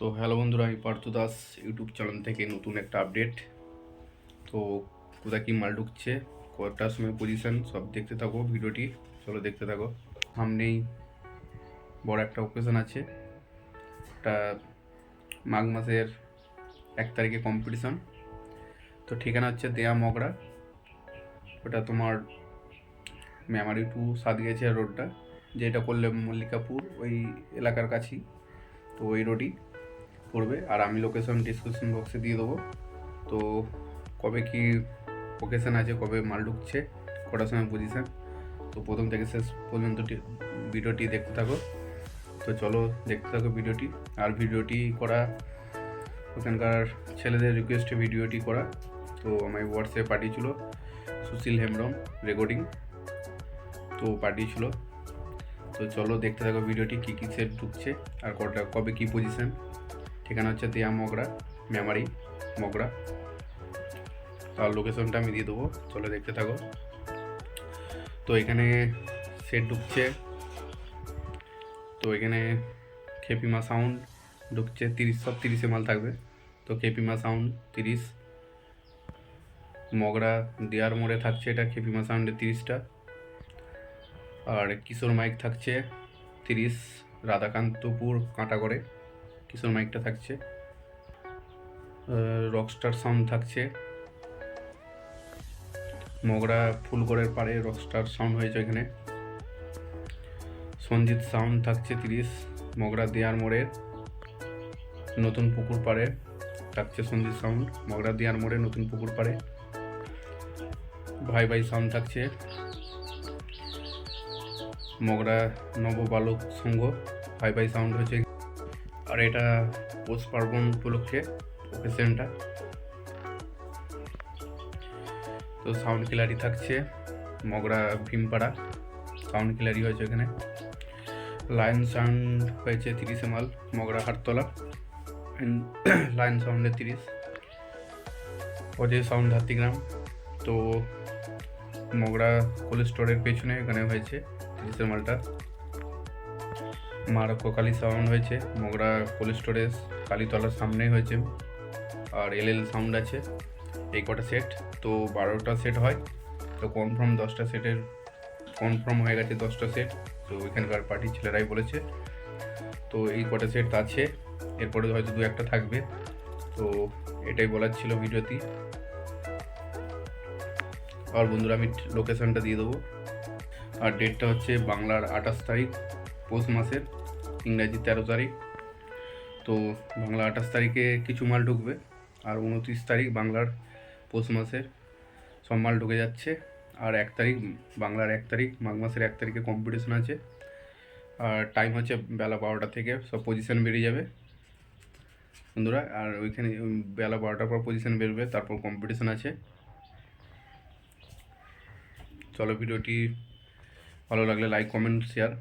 তো হ্যালো বন্ধুরা, আমি পার্থ দাস, ইউটিউব চ্যানেল থেকে নতুন একটা আপডেট। তো কোথায় কী মাল ঢুকছে, কটার সময় পজিশন সব দেখতে থাকো ভিডিওটি, চলো দেখতে থাকো। সামনেই বড় একটা অকেশন আছে, একটা মাঘ মাসের এক তারিখে কম্পিটিশন তো ঠিকানা হচ্ছে দেয়া মগরা, ওটা তোমার মেমারি টু সাতগেছিয়া রোডটা যেটা করলে মল্লিকাপুর ওই এলাকার কাছেই, তো ওই রোডই পড়বে আর আমি লোকেশন ডিসক্রিপশন বক্সে দিয়ে দেবো। তো কবে কি লোকেশন আছে, কবে মাল ঢুকছে, কটার সময় পজিশান তো প্রথম থেকে শেষ পর্যন্ত ভিডিওটি দেখতে থাকো। তো চলো দেখতে থাকো ভিডিওটি। আর ভিডিওটি করা, ওখানকার ছেলেদের রিকোয়েস্টে ভিডিওটি করা। তো আমার হোয়াটসঅ্যাপে পাঠিয়েছিল সুশীল হেমব্রম রেকর্ডিং তো পাঠিয়েছিল। তো চলো দেখতে থাকো ভিডিওটি, কী কী সেট ঢুকছে, আর কটা, কবে কী পজিশন ঠিকানা হচ্ছে দেয়া মগরা, মেমারি, মগরা। তার লোকেশনটা আমি দিয়ে দেবো, চলে দেখতে থাকো। তো এখানে সেট ঢুকছে। তো এখানে খেপিমা সাউন্ড ঢুকছে, তিরিশ, সব তিরিশে মাল থাকবে। তো খেপিমা সাউন্ড তিরিশ, মগরা দেয়ার মোড়ে থাকছে এটা খেপিমা সাউন্ডে তিরিশটা। আর কিশোর মাইক থাকছে তিরিশ, রাধাকান্তপুর কাঁটা করে কিশোর মাইকটা থাকছে। রকস্টার সাউন্ড থাকছে। মগরা ফুলগড়ের পাড়ে রকস্টার সাউন্ড হয়েছে এখানে সঞ্জিত সাউন্ড থাকছে তিরিশ, মগরা দেয়ার মোড়ে। নতুন পুকুর পাড়ে থাকছে সঞ্জিত সাউন্ড মগরা দেয়ার মোড়ে নতুন পুকুর পাড়ে। ভাই ভাই সাউন্ড থাকছে। মগরা নববালক সংঘ, ভাই ভাই সাউন্ড হয়েছে আর এটা পৌষ পার্বণ উপলক্ষে ওকেশনটা তো সাউন্ড কিলারি থাকছে, মগরা ভীমপাড়া। সাউন্ড কিলারি হয়েছে এখানে। লায়ন সাউন্ড হয়েছে তিরিশে মাল মগরা হাটতলা। লায়ন সাউন্ডে তিরিশ। অজয় সাউন্ড হাতিগ্রাম। তো মগরা কোল্ড স্টোরের পেছনে এখানে হয়েছে তিরিশের মালটা মার কালী সাউন্ড হয়েছে, মোগরা কোল্ড স্টোরেজ কালীতলার সামনেই হয়েছে, আর এল এল সাউন্ড আছে, এই কটা সেট, তো বারোটা সেট হয়, তো কনফার্ম দশটা সেটের কনফার্ম হয়ে গেছে দশটা সেট, তো এখানকার পার্টির ছেলেরাই বলেছে, তো এই কটা সেট আছে, এরপরে হয়তো দু একটা থাকবে, তো এটাই বলার ছিল ভিডিওতে আর বন্ধুরা, আমি লোকেশনটা দিয়ে দেবো। আর ডেটটা হচ্ছে বাংলার আঠাশ তারিখ পৌষ মাসের ইংরাজি তেরো তারিখ। তো বাংলা আঠাশ তারিখে কিছু মাল ঢুকবে, আর উনত্রিশ তারিখ বাংলার পৌষ মাসের সব মাল ঢুকে যাচ্ছে। আর এক তারিখ, বাংলার এক তারিখ, মাঘ মাসের এক তারিখে কম্পিটিশন আছে। আর টাইম হচ্ছে বেলা বারোটা থেকে, সব পজিশন বেরিয়ে যাবে। বন্ধুরা, আর ওইখানে বেলা বারোটার পর পজিশন বেরোবে, তারপর কম্পিটিশন আছে। চলো ভিডিওটি ভালো লাগলে লাইক কমেন্ট শেয়ার